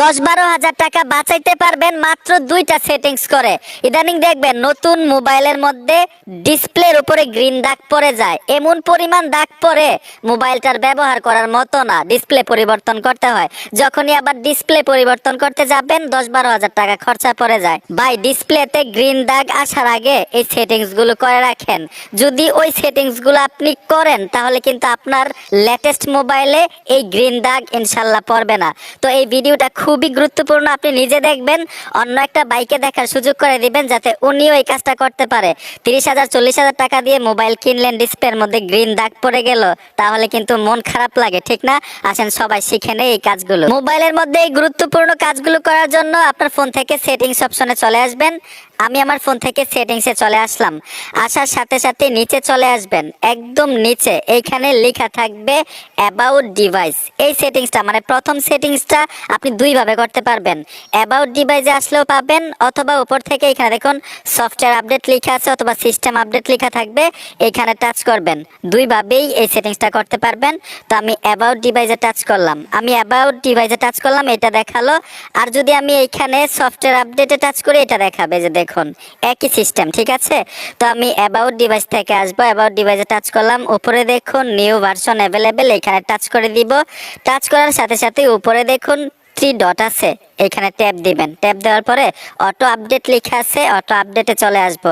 দশ বারো হাজার টাকা বাঁচাইতে পারবেন মাত্র দুইটা সেটিংস করে। ইদানিং দেখবেন নতুন মোবাইলের মধ্যে ডিসপ্লের উপরে গ্রিন দাগ পড়ে যায়। এমন পরিমাণ দাগ পড়ে মোবাইলটার ব্যবহার করার মতো না, ডিসপ্লে পরিবর্তন করতে হয়। যখনই আবার ডিসপ্লে পরিবর্তন করতে যাবেন দশ বারো হাজার টাকা খরচা পড়ে যায়। ভাই, ডিসপ্লেতে গ্রিন দাগ আসার আগে এই সেটিংসগুলো করে রাখেন। যদি ওই সেটিংসগুলো আপনি করেন, তাহলে কিন্তু আপনার লেটেস্ট মোবাইলে এই গ্রিন দাগ ইনশাল্লাহ পড়বে না। তো এই ভিডিওটা খুবই গুরুত্বপূর্ণ। আপনি নিজে দেখবেন, অন্য একটা বাইকে দেখার সুযোগ করে দিবেন যাতে উনিও এই কাজটা করতে পারে। তিরিশ হাজার, চল্লিশ হাজার টাকা দিয়ে মোবাইল কিনলেন, ডিসপ্লের মধ্যে গ্রিন দাগ পড়ে গেল, তাহলে কিন্তু মন খারাপ লাগে, ঠিক না? আসেন সবাই শিখে নেই এই কাজগুলো। মোবাইলের মধ্যে এই গুরুত্বপূর্ণ কাজগুলো করার জন্য আপনার ফোন থেকে সেটিংস অপশনে চলে আসবেন। আমি আমার ফোন থেকে সেটিংসে চলে আসলাম। আসার সাথে সাথে নিচে চলে আসবেন, একদম নিচে। এইখানে লেখা থাকবে অ্যাবাউট ডিভাইস এই সেটিংসটা মানে প্রথম সেটিংসটা আপনি দুইভাবে করতে পারবেন? অ্যাবাউট ডিভাইসে আসলেও পাবেন, অথবা উপর থেকে এখানে দেখুন সফটওয়্যার আপডেট লেখা আছে অথবা সিস্টেম আপডেট লেখা থাকবে, এখানে টাচ করবেন। দুইভাবেই এই সেটিংসটা করতে পারবেন। তো আমি অ্যাবাউট ডিভাইসে টাচ করলাম। আমি অ্যাবাউট ডিভাইসে টাচ করলাম, এটা দেখাল। আর যদি আমি এইখানে সফটওয়্যার আপডেটে টাচ করি, এটা দেখাবে যে দেখুন, একই সিস্টেম ঠিক আছে? তো আমি অ্যাবাউট ডিভাইস থেকে আসব অ্যাবাউট ডিভাইসে টাচ করলাম। উপরে দেখুন নিউ ভার্সন অ্যাভেলেবেল এখানে টাচ করে দিব। টাচ করার সাথে সাথে উপরে দেখুন থ্রি ডট আছে, এখানে ট্যাপ দিবেন। ট্যাপ দেওয়ার পরে অটো আপডেট লেখা আছে অটো আপডেটে চলে আসব।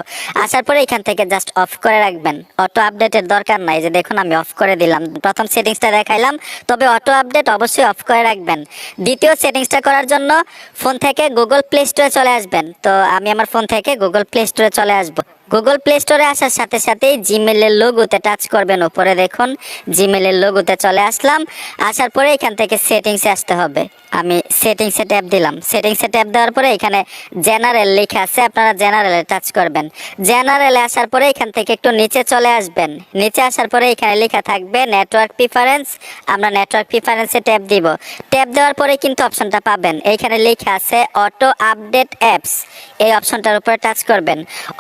আসার পরে এখান থেকে জাস্ট অফ করে রাখবেন। অটো আপডেটের দরকার নাই যে দেখুন আমি অফ করে দিলাম। প্রথম সেটিংসটা দেখাইলাম, তবে অটো আপডেট অবশ্যই অফ করে রাখবেন। দ্বিতীয় সেটিংসটা করার জন্য ফোন থেকে গুগল প্লে স্টোরে চলে আসবেন। তো আমি আমার ফোন থেকে গুগল প্লে স্টোরে চলে আসব। গুগল প্লে স্টোরে আসার সাথে সাথেই জিমেলের লোগোতে টাচ করবেন। উপরে দেখুন জিমেলের লোগোতে চলে আসলাম। আসার পরে এখান থেকে সেটিংসে আসতে হবে। আমি সেটিংসে ট্যাপ দিলাম। সেটিংসে ট্যাপ দেওয়ার পরে এখানে জেনারেল লেখা আছে, আপনারা জেনারেলে টাচ করবেন। জেনারেলে আসার পরে এখান থেকে একটু নিচে চলে আসবেন। নিচে আসার পরে এখানে লেখা থাকবে নেটওয়ার্ক প্রিফারেন্স আমরা নেটওয়ার্ক প্রিফারেন্সে ট্যাপ দিব। ট্যাপ দেওয়ার পরে কিন্তু অপশনটা পাবেন। এইখানে লেখা আছে অটো আপডেট অ্যাপস এই অপশনটার উপরে টাচ করবেন।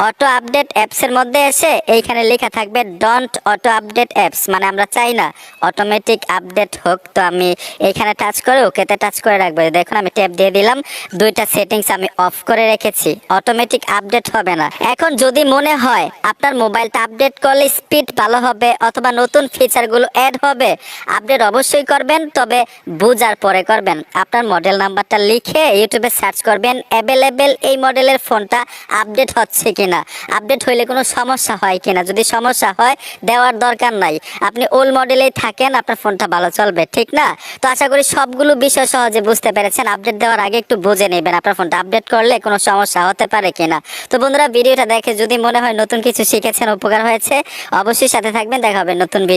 অটো আপডেট অ্যাপসের মধ্যে এসে এইখানে লেখা থাকবে ডন্ট অটো আপডেট অ্যাপস মানে আমরা চাই না অটোমেটিক আপডেট হোক। তো আমি এইখানে টাচ করে ওকেতে টাচ করে রাখব। দেখুন, আমি ট্যাপ দিয়ে দিলাম। দুইটা সেটিংস আমি অফ করে রেখেছি। অটোমেটিক আপডেট হবে না। এখন যদি মনে হয় আপনার মোবাইলটা আপডেট করলে স্পিড ভালো হবে অথবা নতুন ফিচারগুলো অ্যাড হবে আপডেট অবশ্যই করবেন, তবে বুঝার পরে করবেন। আপনার মডেল নাম্বারটা লিখে ইউটিউবে সার্চ করবেন অ্যাভেলেবেল এই মডেলের ফোনটা আপডেট হচ্ছে কিনা। আপডেট হইলে কোনো সমস্যা হয় কিনা? যদি সমস্যা হয়, দেওয়ার দরকার নাই। আপনি ওল্ড মডেলেই থাকেন, আপনার ফোনটা ভালো চলবে, ঠিক না? তো আশা করি সবগুলো বিষয় সহজে বুঝতে পেরেছেন। আপডেট দেওয়ার আগে একটু বুঝে নেবেন আপনার ফোনটা আপডেট করলে কোনো সমস্যা হতে পারে কিনা। তো বন্ধুরা, ভিডিওটা দেখে যদি মনে হয় নতুন কিছু শিখেছেন, উপকার হয়েছে, অবশ্যই সাথে থাকবেন। দেখা হবে নতুন